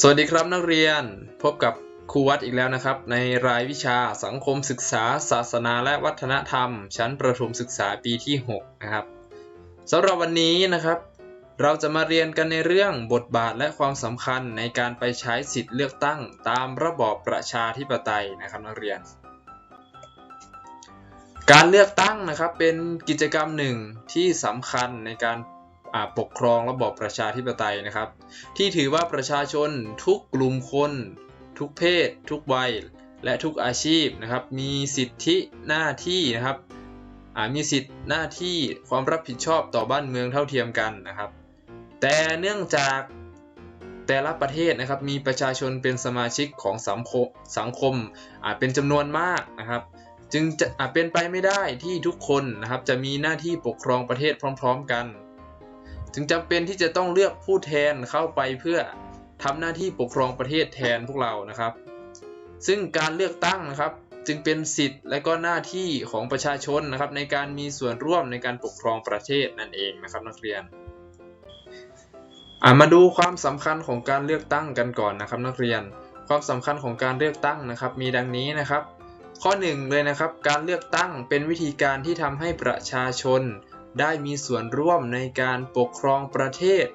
สวัสดีครับนักเรียนพบกับครูวัดอีกแล้วนะครับ ในรายวิชาสังคมศึกษา ศาสนาและวัฒนธรรม ชั้นประถมศึกษาปีที่ 6 นะครับสำหรับวันนี้นะครับ เราจะมาเรียนกันในเรื่องบทบาทและความสำคัญในการไปใช้สิทธิ์เลือกตั้งตามระบอบประชาธิปไตยนะครับนักเรียน การเลือกตั้งนะครับเป็นกิจกรรมหนึ่งที่สำคัญในการ ปกครองระบอบประชาธิปไตยนะครับ ที่ถือว่าประชาชนทุกกลุ่มคน ทุกเพศ ทุกวัย และทุกอาชีพนะครับ มีสิทธิหน้าที่นะครับมีสิทธิหน้าที่ความรับผิดชอบต่อบ้านเมืองเท่าเทียมกันนะครับ แต่เนื่องจากแต่ละประเทศนะครับมีประชาชนเป็นสมาชิกของสังคมสังคมอาจเป็นจำนวนมากนะครับ จึงจะอาจเป็นไปไม่ได้ที่ทุกคนนะครับจะมีหน้าที่ปกครองประเทศพร้อม ๆ กัน จึงจำเป็นที่จะต้องเลือกผู้แทนเข้าไปเพื่อทำหน้าที่ปกครองประเทศแทนพวกเรานะครับ ซึ่งการเลือกตั้งนะครับจึงเป็นสิทธิ์และก็หน้าที่ของประชาชนนะครับ ในการมีส่วนร่วมในการปกครองประเทศนั่นเองนะครับนักเรียนมาดูความสำคัญของการเลือกตั้งกันก่อนนะครับ นักเรียน ความสำคัญของการเลือกตั้งนะครับ มีดังนี้นะครับ ข้อหนึ่งเลยนะครับ การเลือกตั้งเป็นวิธีการที่ทำให้ประชาชน ได้มีส่วนร่วมในการปกครองประเทศ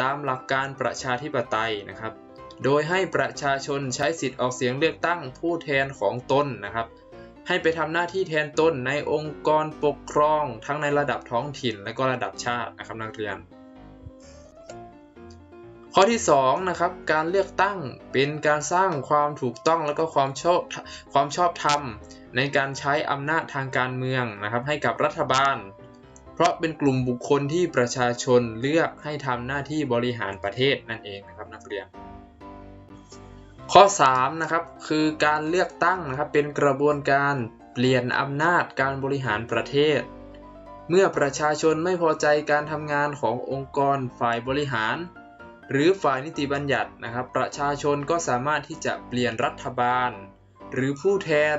ตามหลักการประชาธิปไตยนะครับ โดยให้ประชาชนใช้สิทธิ์ออกเสียงเลือกตั้งผู้แทนของตนนะครับ ให้ไปทำหน้าที่แทนตนในองค์กรปกครองทั้งในระดับท้องถิ่นและก็ระดับชาตินะครับนักเรียน ข้อที่2นะครับการเลือกตั้งเป็นการสร้างความถูกต้องและก็ความชอบความชอบธรรมในการใช้อำนาจทางการเมืองนะครับ ให้กับรัฐบาล ราะเป็นกลุ่มบุคคลที่ประชาชนเลือกให้ทำหน้าที่บริหารประเทศนั่นเองนะครับนักเรียน ข้อ3นะครับคือการเลือกตั้งนะครับเป็นกระบวนการเปลี่ยนอำนาจการบริหารประเทศ เมื่อประชาชนไม่พอใจการทำงานขององค์กรฝ่ายบริหาร หรือฝ่ายนิติบัญญัตินะครับ ประชาชนก็สามารถที่จะเปลี่ยนรัฐบาล หรือผู้แทน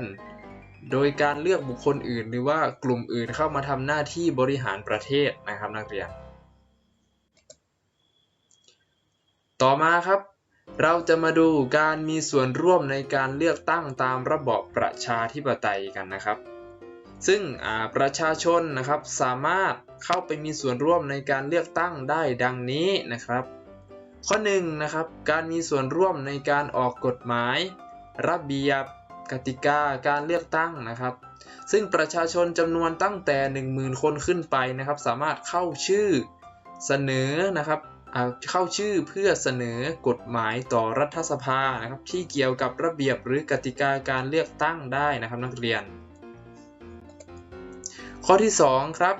โดยการเลือกบุคคลอื่น หรือว่ากลุ่มอื่นเข้ามาทำหน้าที่บริหารประเทศนะครับนักเรียน ต่อมาครับ เราจะมาดูการมีส่วนร่วมในการเลือกตั้งตามระบอบประชาธิปไตยกันนะครับ ซึ่งประชาชนนะครับสามารถเข้าไปมีส่วนร่วมในการเลือกตั้งได้ดังนี้นะครับ ข้อ1นนะครับการมีส่วนร่วมในการออกกฎหมาย ระเบียบ กติกาการเลือกตั้งนะครับ ซึ่งประชาชนจำนวนตั้งแต่ 10,000 คนขึ้นไปนะครับ สามารถเข้าชื่อเสนอนะครับเข้าชื่อเพื่อเสนอกฎหมายต่อรัฐสภานะครับที่เกี่ยวกับระเบียบหรือกติกาการเลือกตั้งได้นะครับนักเรียน ข้อที่ 2 ครับ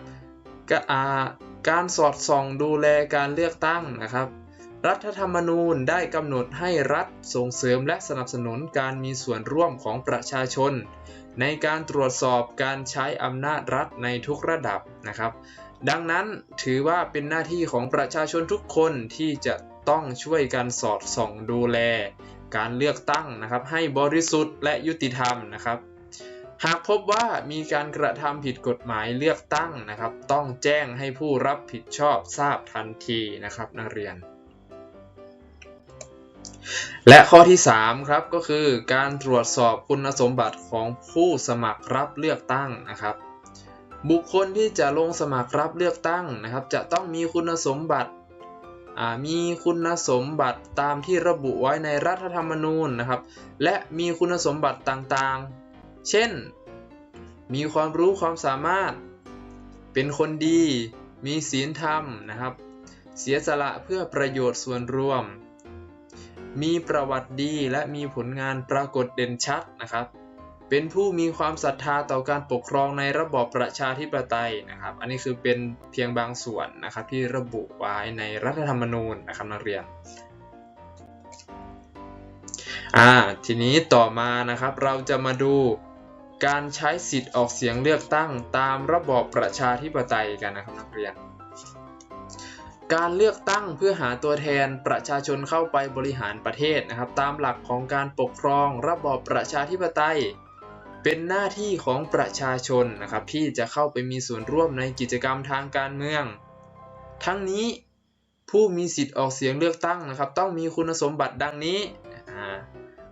การสอดส่องดูแลการเลือกตั้งนะครับ รัฐธรรมนูญได้กำหนดให้รัฐส่งเสริมและสนับสนุนการมีส่วนร่วมของประชาชน ในการตรวจสอบการใช้อำนาจรัฐในทุกระดับนะครับ ดังนั้นถือว่าเป็นหน้าที่ของประชาชนทุกคนที่จะต้องช่วยกันสอดส่องดูแล การเลือกตั้งนะครับให้บริสุทธิ์และยุติธรรมนะครับ หากพบว่ามีการกระทำผิดกฎหมายเลือกตั้งนะครับ ต้องแจ้งให้ผู้รับผิดชอบทราบทันทีนะครับนักเรียน และข้อที่ 3 ครับก็คือการตรวจสอบคุณสมบัติของผู้สมัครรับเลือกตั้งนะครับ บุคคลที่จะลงสมัครรับเลือกตั้งนะครับ จะต้องมีคุณสมบัติมีคุณสมบัติตามที่ระบุไว้ในรัฐธรรมนูญนะครับ และมีคุณสมบัติต่างๆ เช่น มีความรู้ความสามารถ เป็นคนดี มีศีลธรรมนะครับ เสียสละเพื่อประโยชน์ส่วนรวม มีประวัติดีและมีผลงานปรากฏเด่นชัดนะครับ เป็นผู้มีความศรัทธาต่อการปกครองในระบอบประชาธิปไตยนะครับ อันนี้คือเป็นเพียงบางส่วนนะครับที่ระบุไว้ในรัฐธรรมนูญนะครับนักเรียนอ่าทีนี้ต่อมานะครับเราจะมาดูการใช้สิทธิ์ออกเสียงเลือกตั้งตามระบอบประชาธิปไตยกันนะครับนักเรียน การเลือกตั้งเพื่อหาตัวแทนประชาชนเข้าไปบริหารประเทศนะครับ ตามหลักของการปกครองระบอบประชาธิปไตย เป็นหน้าที่ของประชาชนนะครับที่จะเข้าไปมีส่วนร่วมในกิจกรรมทางการเมือง ทั้งนี้ผู้มีสิทธิ์ออกเสียงเลือกตั้งนะครับ ต้องมีคุณสมบัติดังนี้อ่า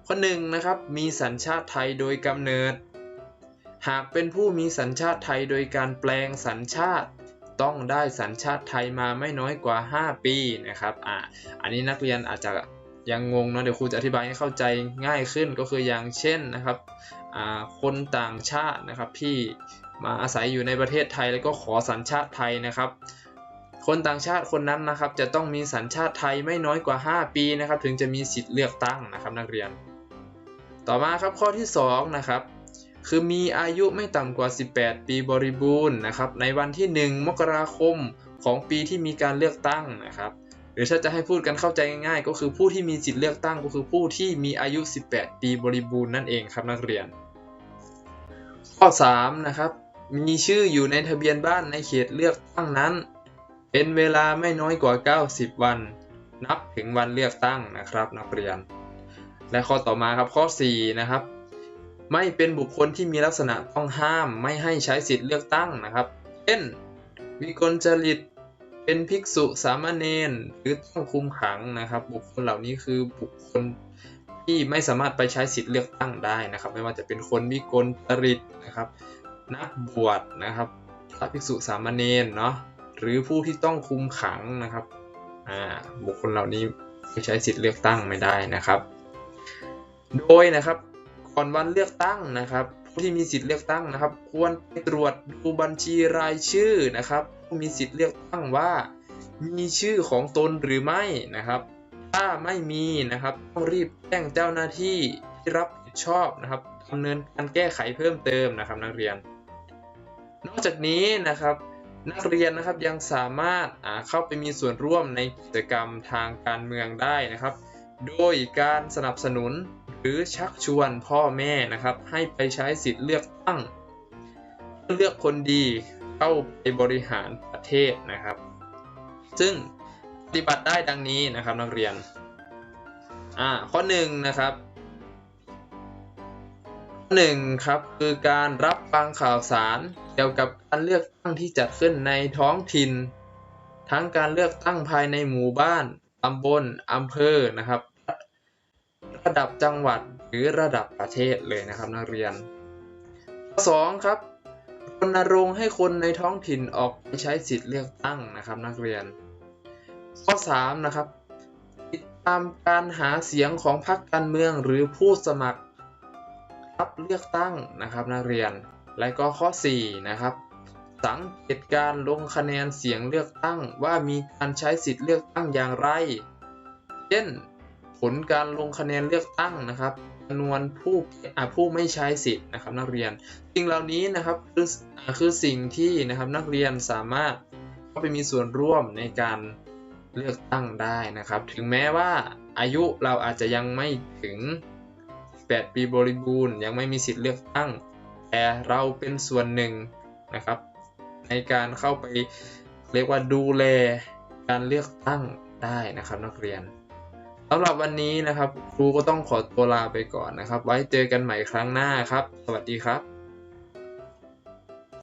ข้อหนึ่งนะครับมีสัญชาติไทยโดยกำเนิด หากเป็นผู้มีสัญชาติไทยโดยการแปลงสัญชาติ ต้องได้สัญชาติไทยมาไม่น้อยกว่า 5 ปีนะครับอ่าอันนี้นักเรียนอาจจะยังงงเนาะเดี๋ยวครูจะอธิบายให้เข้าใจง่ายขึ้นก็คืออย่างเช่นนะครับอ่าคนต่างชาตินะครับที่มาอาศัยอยู่ในประเทศไทยแล้วก็ขอสัญชาติไทยนะครับ คนต่างชาติคนนั้นนะครับ จะต้องมีสัญชาติไทยไม่น้อยกว่า 5 ปีนะครับ ถึงจะมีสิทธิ์เลือกตั้งนะครับนักเรียน ต่อมาครับข้อที่2นะครับ คือมีอายุไม่ต่ำกว่า 18 ปีบริบูรณ์นะครับในวันที่ 1 มกราคมของปีที่มีการเลือกตั้งนะครับหรือถ้าจะให้พูดกันเข้าใจง่ายๆ ก็คือผู้ที่มีสิทธิ์เลือกตั้งก็คือผู้ที่มีอายุ 18 ปีบริบูรณ์นั่นเองครับนักเรียน ข้อ3นะครับมีชื่ออยู่ในทะเบียนบ้านในเขตเลือกตั้งนั้น เป็นเวลาไม่น้อยกว่า 90 วัน นับถึงวันเลือกตั้งนะครับนักเรียน และข้อต่อมาครับข้อ4นะครับ ไม่เป็นบุคคลที่มีลักษณะต้องห้ามไม่ให้ใช้สิทธิ์เลือกตั้งนะครับ เช่น วิกลจริต เป็นภิกษุสามเณรหรือต้องคุมขังนะครับ บุคคลเหล่านี้คือบุคคลที่ไม่สามารถไปใช้สิทธิ์เลือกตั้งได้นะครับ ไม่ว่าจะเป็นคนวิกลจริตนะครับ นักบวชนะครับพระภิกษุสามเณรเนาะหรือผู้ที่ต้องคุมขังนะครับบุคคลเหล่านี้ไปใช้สิทธิ์เลือกตั้งไม่ได้นะครับ โดยนะครับ ก่อนวันเลือกตั้งนะครับ ผู้ที่มีสิทธิ์เลือกตั้งนะครับ ควรไปตรวจดูบัญชีรายชื่อนะครับ ผู้มีสิทธิ์เลือกตั้งว่า มีชื่อของตนหรือไม่นะครับ ถ้าไม่มีนะครับต้องรีบแจ้งเจ้าหน้าที่ที่รับผิดชอบนะครับดำเนินการแก้ไขเพิ่มเติมนะครับนักเรียน นอกจากนี้นะครับนักเรียนนะครับยังสามารถเข้าไปมีส่วนร่วมในกิจกรรมทางการเมืองได้นะครับ โดยการสนับสนุน หรือชักชวนพ่อแม่นะครับ ให้ไปใช้สิทธิ์เลือกตั้งเพื่อเลือกคนดีเข้าไปบริหารประเทศนะครับ ซึ่งปฏิบัติได้ดังนี้นะครับนักเรียนอ่าข้อหนึ่งนะครับข้อหนึ่งครับคือการรับฟังข่าวสารเกี่ยวกับการเลือกตั้งที่จัดขึ้นในท้องถิ่น ทั้งการเลือกตั้งภายในหมู่บ้านตำบลอำเภอนะครับ ระดับจังหวัดหรือระดับประเทศเลยนะครับนักเรียนข้อ2ครับรณรงค์ให้คนในท้องถิ่นออกไปใช้สิทธิ์เลือกตั้งนะครับนักเรียน ข้อ3นะครับติดตามการหาเสียงของพรรคการเมืองหรือผู้สมัครรับเลือกตั้งนะครับนักเรียน และก็ข้อ4นะครับสังเกตการลงคะแนนเสียงเลือกตั้งว่ามีการใช้สิทธิ์เลือกตั้งอย่างไร เช่น ผลการลงคะแนนเลือกตั้งนะครับจำนวนผู้ผู้ไม่ใช้สิทธิ์นะครับนักเรียน สิ่งเหล่านี้นะครับคือคือสิ่งที่นะครับนักเรียนสามารถเข้าไปมีส่วนร่วมในการเลือกตั้งได้นะครับ ถึงแม้ว่าอายุเราอาจจะยังไม่ถึง 8 ปีบริบูรณ์ ยังไม่มีสิทธิ์เลือกตั้ง แต่เราเป็นส่วนหนึ่งนะครับ ในการเข้าไปเรียกว่าดูแลการเลือกตั้งได้นะครับนักเรียน สำหรับวันนี้นะครับ ครูก็ต้องขอตัวลาไปก่อนนะครับ ไว้เจอกันใหม่ครั้งหน้าครับ สวัสดีครับ